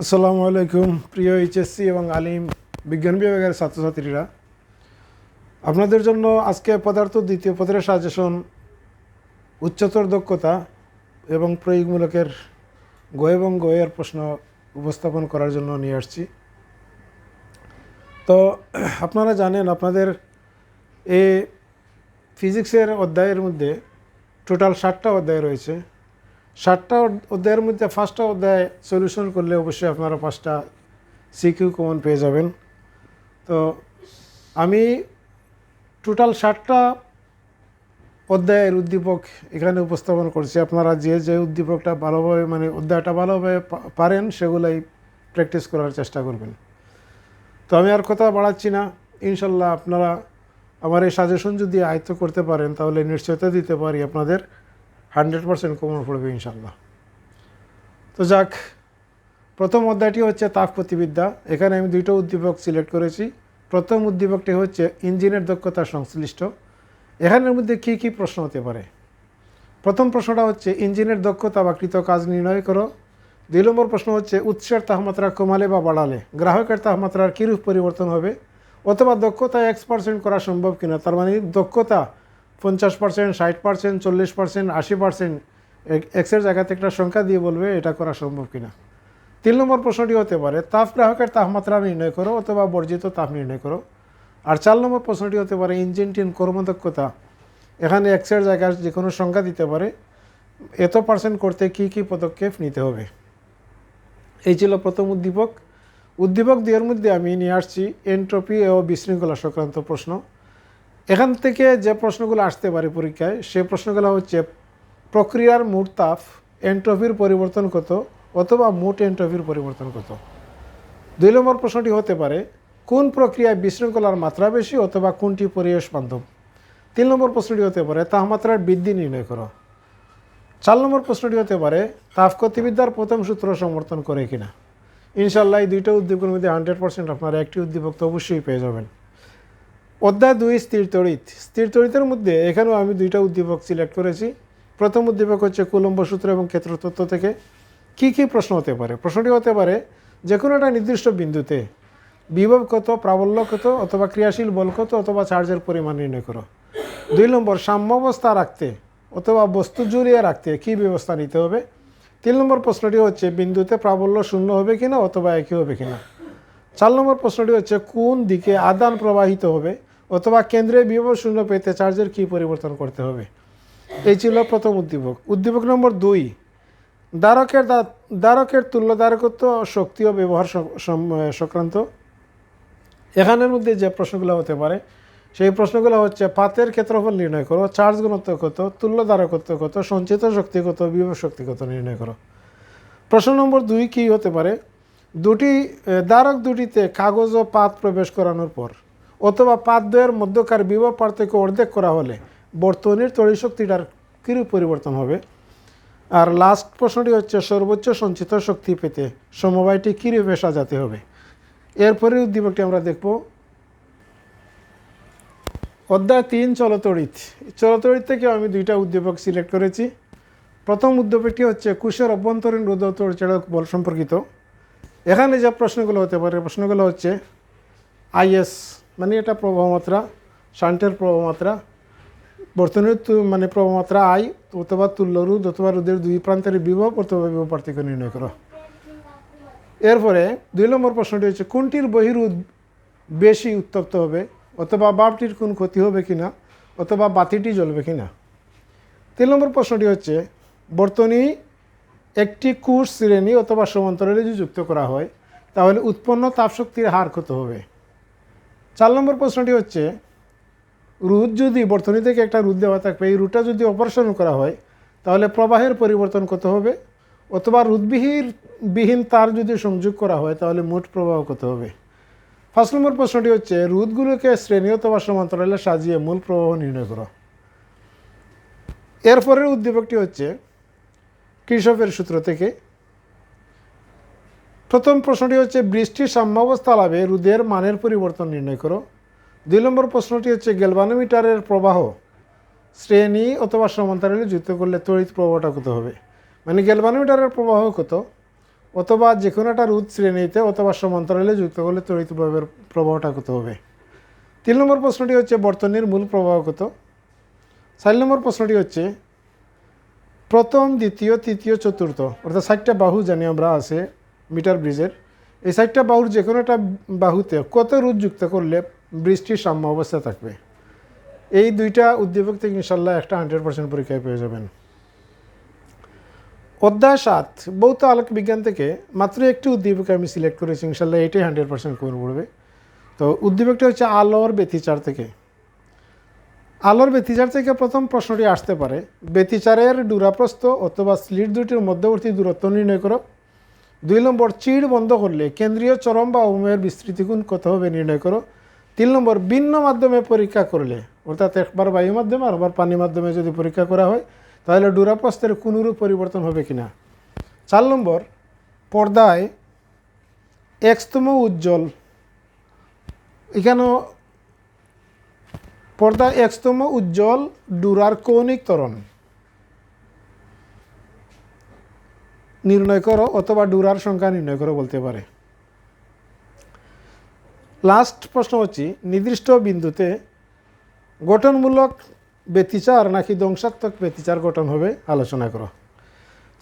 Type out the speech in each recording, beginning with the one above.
আসসালামু আলাইকুম, প্রিয় এইচএসসি এবং আলিম বিজ্ঞান বিভাগের ছাত্রছাত্রীরা। আপনাদের জন্য আজকে পদার্থ দ্বিতীয় পদের সাজেশন উচ্চতর দক্ষতা এবং প্রয়োগমূলকের গ এবং গয়ের প্রশ্ন উপস্থাপন করার জন্য নিয়ে আসছি। তো, আপনারা জানেন, আপনাদের এ ফিজিক্সের অধ্যায়ের মধ্যে টোটাল ষাটটা অধ্যায় রয়েছে। ষাটটা অধ্যায়ের মধ্যে ফার্স্টটা অধ্যায় সলিউশন করলে অবশ্যই আপনারা পাঁচটা সিকিউ কমন পেয়ে যাবেন। তো আমি টোটাল ষাটটা অধ্যায়ের উদ্দীপক এখানে উপস্থাপন করছি। আপনারা যে যে উদ্দীপকটা ভালোভাবে মানে অধ্যায়টা ভালোভাবে পারেন, সেগুলাই প্র্যাকটিস করার চেষ্টা করবেন। তো আমি আর কথা বাড়াচ্ছি না। ইনশাল্লাহ আপনারা আমার এই সাজেশন যদি আয়ত্ত করতে পারেন, তাহলে নিশ্চয়তা দিতে পারি আপনাদের। হান্ড্রেড পার্সেন্ট কমন পড়বে ইনশাল্লাহ তো যাক, প্রথম অধ্যায়টি হচ্ছে তাপ প্রতিবিদ্যা। এখানে আমি দুইটা উদ্দীপক সিলেক্ট করেছি। প্রথম উদ্দীপকটি হচ্ছে ইঞ্জিনের দক্ষতা সংশ্লিষ্ট। এখানের মধ্যে কী কী প্রশ্ন হতে পারে? প্রথম প্রশ্নটা হচ্ছে, ইঞ্জিনের দক্ষতা বা কৃত কাজ নির্ণয় করো। দুই নম্বর প্রশ্ন হচ্ছে, উৎসের তাপমাত্রা কমালে বা বাড়ালে। গ্রাহকের তাপমাত্রার কীরূপ পরিবর্তন হবে? অথবা দক্ষতা এক্স পার্সেন্ট করা সম্ভব কিনা? তার মানে দক্ষতা পঞ্চাশ পার্সেন্ট ষাট পার্সেন্ট চল্লিশ পার্সেন্ট আশি পার্সেন্ট এক্সের জায়গাতে একটা সংখ্যা দিয়ে বলবে এটা করা সম্ভব কিনা। তিন নম্বর প্রশ্নটি হতে পারে, তাপ গ্রাহকের তাপমাত্রা নির্ণয় করো অথবা বর্জিত তাপ নির্ণয় করো। আর চার নম্বর প্রশ্নটি হতে পারে, ইঞ্জিনটির কর্মদক্ষতা, এখানে এক্সের জায়গায় যে কোনো সংখ্যা দিতে পারে, এত পার্সেন্ট করতে কি কি পদক্ষেপ নিতে হবে? এই ছিল প্রথম উদ্দীপক। উদ্দীপক দুইয়ের মধ্যে আমি নিয়ে আসছি, এন্ট্রপি ও বিশৃঙ্খলা সংক্রান্ত প্রশ্ন। এখান থেকে যে প্রশ্নগুলো আসতে পারে পরীক্ষায়, সে প্রশ্নগুলো হচ্ছে, প্রক্রিয়ার মোট তাপ এন্ট্রপির পরিবর্তন কত অথবা মোট এন্ট্রপির পরিবর্তন কত? দুই নম্বর প্রশ্নটি হতে পারে, কোন প্রক্রিয়ায় বিশৃঙ্খলার মাত্রা বেশি অথবা কোনটি পরিবেশ বান্ধব? তিন নম্বর প্রশ্নটি হতে পারে, তাপমাত্রার বৃদ্ধি নির্ণয় করো। চার নম্বর প্রশ্নটি হতে পারে তাপগতিবিদ্যার প্রথম সূত্র সমর্থন করে কিনা? ইনশাল্লাহ এই দুইটা উদ্দীপকের মধ্যে হান্ড্রেড পার্সেন্ট আপনারা একটি উদ্দীপক তো অবশ্যই পেয়ে যাবেন। অধ্যায় দুই, স্থির তড়িৎ। স্থির তড়িতের মধ্যে এখানেও আমি দুইটা উদ্দীপক সিলেক্ট করেছি। প্রথম উদ্দীপক হচ্ছে কুলম্ব সূত্র এবং ক্ষেত্রতত্ত্ব থেকে। কি কি প্রশ্ন হতে পারে? প্রশ্নটি হতে পারে যে কোনো একটা নির্দিষ্ট বিন্দুতে বিভব কত, প্রাবল্য কত, অথবা ক্রিয়াশীল বল কত, অথবা চার্জের পরিমাণ নির্ণয় করো। দুই নম্বর সাম্যাবস্থা রাখতে অথবা বস্তু জুড়িয়ে রাখতে কী ব্যবস্থা নিতে হবে? তিন নম্বর প্রশ্নটি হচ্ছে, বিন্দুতে প্রাবল্য শূন্য হবে কিনা অথবা একই হবে কিনা? চার নম্বর প্রশ্নটি হচ্ছে, কোন দিকে আদান প্রবাহিত হবে? অথবা কেন্দ্রে বিভব শূন্য পেতে চার্জের কী পরিবর্তন করতে হবে? এই ছিল প্রথম উদ্দীপক। উদ্দীপক নম্বর দুই, দ্বারকের দ্বারকের তুল্য দ্বারকত্ব শক্তি ও ব্যবহার সংক্রান্ত। এখানের মধ্যে যে প্রশ্নগুলো হতে পারে, সেই প্রশ্নগুলো হচ্ছে পাতের ক্ষেত্রফল নির্ণয় করো, চার্জ ঘনত্ব কত, তুল্য দ্বারকত্ব কত, সঞ্চিত শক্তি কত, বিভব শক্তি কত নির্ণয় করো। প্রশ্ন নম্বর দুই কী হতে পারে? দুটি দ্বারক দুটিতে কাগজ ও পাত প্রবেশ করানোর পর অথবা পাত দ্বয়ের মধ্যকার বিভব পার্থক্য অর্ধেক করা হলে বর্তনীর তড়িৎ শক্তিটার কীরূপ পরিবর্তন হবে? আর লাস্ট প্রশ্নটি হচ্ছে, সর্বোচ্চ সঞ্চিত শক্তি পেতে সমবায়টি কীরূপে সাজাতে হবে? এরপরে উদ্দীপকটি আমরা দেখব। অধ্যায় তিন, চলতড়িৎ। চলতড়িৎ থেকে আমি দুইটা উদ্দীপক সিলেক্ট করেছি। প্রথম উদ্দীপকটি হচ্ছে, কুশের অভ্যন্তরীণ রোধতড়িৎ বল সম্পর্কিত। এখানে যে প্রশ্নগুলো হতে পারে, প্রশ্নগুলো হচ্ছে, আইএস মানে এটা প্রবাহমাত্রা শান্টের প্রবাহমাত্রা বর্তমানের তু- মানে প্রবাহমাত্রা আই, অথবা তুল্য রোধ অথবা রোধের দুই প্রান্তের বিভব অথবা বিভব পার্থক্য নির্ণয় করো। এরপরে দুই নম্বর প্রশ্নটি হচ্ছে, কোনটির বহিরোধ বেশি উত্তপ্ত হবে? অথবা বাপটির কোন ক্ষতি হবে কি না অথবা বাতিটি জ্বলবে কি না তিন নম্বর প্রশ্নটি হচ্ছে, বর্তনী একটি কুশ শ্রেণি অথবা সমান্তরালে যদি যুক্ত করা হয়, তাহলে উৎপন্ন তাপশক্তির হার কত হবে? চার নম্বর প্রশ্নটি হচ্ছে রুদ যদি বর্তনী থেকে একটা রুদ দেওয়া থাকবে, এই রুটটা যদি অপারেশন করা হয়, তাহলে প্রবাহের পরিবর্তন কত হবে? অথবা রুদবিহীর বিহীন তার যদি সংযোগ করা হয়, তাহলে মোট প্রবাহ কত হবে? ফার্স্ট নম্বর প্রশ্নটি হচ্ছে রুদগুলোকে শ্রেণি অথবা সমান্তরালে সাজিয়ে মূল প্রবাহ নির্ণয় করো। এরপরের উদ্দীপকটি হচ্ছে, কৃষকের সূত্র থেকে প্রথম প্রশ্নটি হচ্ছে, বৃষ্টির সাম্যাবস্থা লাভে রোদের মানের পরিবর্তন নির্ণয় করো। দুই নম্বর প্রশ্নটি হচ্ছে গ্যালভানোমিটারের প্রবাহ শ্রেণি অথবা সমান্তরালে যুক্ত করলে তড়িৎ প্রবাহটা কত হবে? মানে গ্যালভানোমিটারের প্রবাহ কত? অথবা যে কোনো একটা রুদ শ্রেণীতে অথবা সমান্তরালে যুক্ত করলে তড়িৎ প্রবাহের প্রবাহটা কত হবে? তিন নম্বর প্রশ্নটি হচ্ছে, বর্তনীর মূল প্রবাহ কত? চার নম্বর প্রশ্নটি হচ্ছে, প্রথম, দ্বিতীয়, তৃতীয়, চতুর্থ, অর্থাৎ ষাটটা বাহু জানি আমরা আছে মিটার ব্রিজের। এই সাইডটা বাহুর যে কোনো একটা বাহুতে কত রোধ যুক্ত করলে ব্রিজটির সাম্য অবস্থা থাকবে? এই দুইটা উদ্দীপক থেকে ইনশাল্লাহ একটা হান্ড্রেড পার্সেন্ট পরীক্ষায় পেয়ে যাবেন। অধ্যায় সাত ভৌত আলোক বিজ্ঞান থেকে মাত্র একটি উদ্দীপক আমি সিলেক্ট করেছি ইনশাল্লাহ এটাই হান্ড্রেড পার্সেন্ট কমন পড়বে তো উদ্দীপকটা হচ্ছে আলোর ব্যতিচার থেকে। আলোর ব্যতিচার থেকে প্রথম প্রশ্নটি আসতে পারে, ব্যতিচারের দূরাপ্রস্থ অথবা স্লিট দুটির মধ্যবর্তী দূরত্ব নির্ণয় করো। দুই নম্বর, চিড় বন্ধ করলে কেন্দ্রীয় চরম বা অবমেয়ের বিস্তৃতিগুণ কত হবে নির্ণয় করো। তিন নম্বর, ভিন্ন মাধ্যমে পরীক্ষা করলে, অর্থাৎ একবার বায়ু মাধ্যমে আর একবার পানি মাধ্যমে যদি পরীক্ষা করা হয়, তাহলে ডুরাপ্রস্থের কোনোরূপ পরিবর্তন হবে কিনা? চার নম্বর, পর্দায় এক্সতম উজ্জ্বল, এখানেও পর্দায় এক্সতম উজ্জ্বল ডুরার কৌণিক ত্বরণ। নির্ণয় করো অথবা ডুরার সংখ্যা নির্ণয় করো বলতে পারে। লাস্ট প্রশ্ন হচ্ছে, নির্দিষ্ট বিন্দুতে গঠনমূলক ব্যতিচার নাকি ধ্বংসাত্মক ব্যতিচার গঠন হবে আলোচনা করো।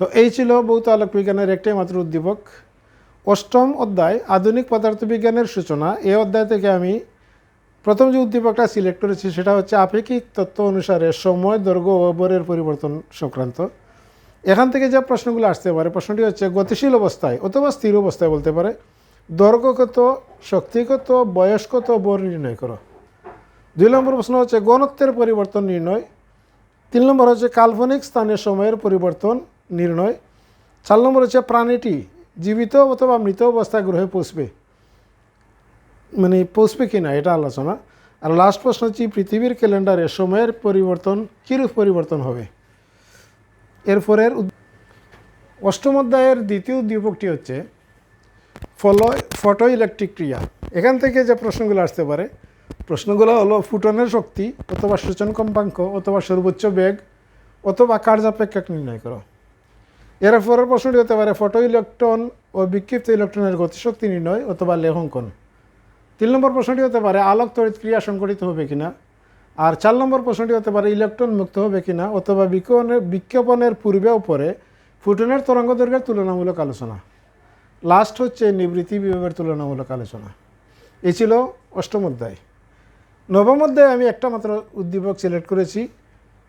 তো এই ছিল ভৌত আলোক বিজ্ঞানের একটাই মাত্র উদ্দীপক। অষ্টম অধ্যায়, আধুনিক পদার্থবিজ্ঞানের সূচনা। এই অধ্যায় থেকে আমি প্রথম যে উদ্দীপকটা সিলেক্ট করেছি, সেটা হচ্ছে আপেক্ষিক তত্ত্ব অনুসারে সময়, দৈর্ঘ্য ও পরিবর্তন সংক্রান্ত। এখান থেকে যে প্রশ্নগুলো আসতে পারে, প্রশ্নটি হচ্ছে গতিশীল অবস্থায় অথবা স্থির অবস্থায় বলতে পারে দৈর্ঘ্য কত শক্তি কত বয়স কত বর নির্ণয় করো। দুই নম্বর প্রশ্ন হচ্ছে গণত্বের পরিবর্তন নির্ণয়। তিন নম্বর হচ্ছে কাল্পনিক স্থানের সময়ের পরিবর্তন নির্ণয়। চার নম্বর হচ্ছে প্রাণীটি জীবিত অথবা মৃত অবস্থায় গ্রহে পৌঁছবে। মানে পৌঁছবে কি না এটা আলোচনা। আর লাস্ট প্রশ্ন হচ্ছে পৃথিবীর ক্যালেন্ডারে সময়ের পরিবর্তন, কীরূপ পরিবর্তন হবে? এরপরের অষ্টম অধ্যায়ের দ্বিতীয় উদ্দীপকটি হচ্ছে ফলো ফটো ইলেকট্রিক ক্রিয়া। এখান থেকে যে প্রশ্নগুলো আসতে পারে, প্রশ্নগুলো হলো ফুটনের শক্তি অথবা সূচন কম্পাঙ্ক অথবা সর্বোচ্চ বেগ অথবা কার্যাপেক্ষক নির্ণয় করো। এর পরের প্রশ্নটি হতে পারে ফটো ইলেকট্রন ও বিক্ষিপ্ত ইলেকট্রনের গতিশক্তি নির্ণয় অথবা লেখঙ্কন তিন নম্বর প্রশ্নটি হতে পারে আলোক তড়িৎ ক্রিয়া সংঘটিত হবে কিনা? আর চার নম্বর প্রশ্নটি হতে পারে, ইলেকট্রন মুক্ত হবে কিনা অথবা বিক্ষোভনের বিক্ষেপণের পূর্বে ও পরে ফুটনের তরঙ্গ দৈর্ঘ্যের তুলনামূলক আলোচনা। লাস্ট হচ্ছে নিবৃত্তি বিভাগের তুলনামূলক আলোচনা। এ ছিল অষ্টম অধ্যায়। নবম অধ্যায়ে আমি একটা মাত্র উদ্দীপক সিলেক্ট করেছি।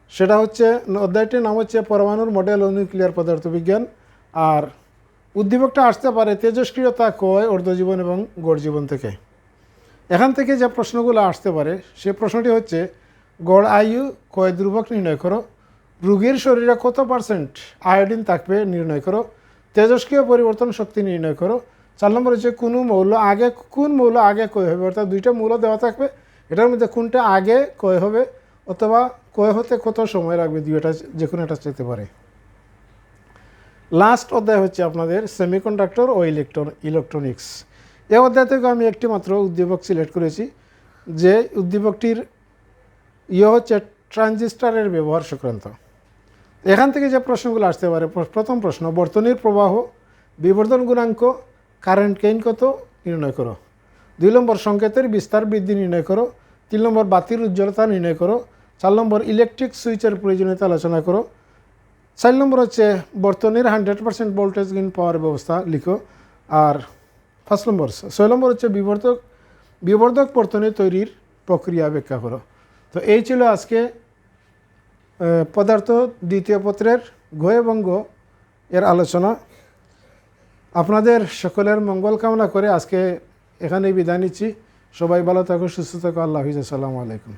সেটা হচ্ছে, অধ্যায়টির নাম হচ্ছে পরমাণুর মডেল ও নিউক্লিয়ার পদার্থবিজ্ঞান আর উদ্দীপকটা আসতে পারে, তেজস্ক্রিয়তা কয় অর্ধজীবন এবং গড় জীবন থেকে। এখান থেকে যে প্রশ্নগুলো আসতে পারে, সে প্রশ্নটি হচ্ছে, গড় আয়ু কয় ধ্রুবক নির্ণয় করো? রোগীর শরীরে কত পার্সেন্ট আয়োডিন থাকবে নির্ণয় করো? তেজস্ক্রিয় পরিবর্তন শক্তি নির্ণয় করো? চার নম্বর হচ্ছে, কোনো মৌল আগে, কোন মৌল আগে কয় হবে? অর্থাৎ দুইটা মৌল দেওয়া থাকবে, এটার মধ্যে কোনটা আগে কয় হবে অথবা কয় হতে কত সময় লাগবে, দুইটা যে কোনো একটা যেতে পারে। লাস্ট অধ্যায় হচ্ছে আপনাদের সেমিকন্ডাক্টর ও ইলেকট্রন ইলেকট্রনিক্স এই অধ্যায় থেকে আমি একটি মাত্র উদ্দীপক সিলেক্ট করেছি, যে উদ্দীপকটির ইয়ে হচ্ছে ট্রানজিস্টারের ব্যবহার সংক্রান্ত। এখান থেকে যে প্রশ্নগুলো আসতে পারে প্রথম প্রশ্ন, বর্তনীর প্রবাহ, বিবর্ধন গুণাঙ্ক কারেন্ট কেইন কত, নির্ণয় করো। দুই নম্বর, সংকেতের বিস্তার বৃদ্ধি নির্ণয় করো। তিন নম্বর, বাতির উজ্জ্বলতা নির্ণয় করো। চার নম্বর ইলেকট্রিক সুইচের প্রয়োজনীয়তা আলোচনা করো। চার নম্বর হচ্ছে, বর্তনীর হান্ড্রেড পার্সেন্ট ভোল্টেজ গেইন পাওয়ার ব্যবস্থা লিখো। আর ফার্স্ট নম্বর ছয় নম্বর হচ্ছে বিবর্ধক বিবর্ধক বর্তনী তৈরির প্রক্রিয়া ব্যাখ্যা করো। তো এই ছিল আজকে পদার্থ দ্বিতীয় পত্রের ঘ এবং গ এর আলোচনা। আপনাদের সকলের মঙ্গল কামনা করে আজকে এখানেই বিদায় নিচ্ছি। সবাই ভালো থাকুন সুস্থ থাকুন আল্লাহ হাফিজ। আসসালামু আলাইকুম।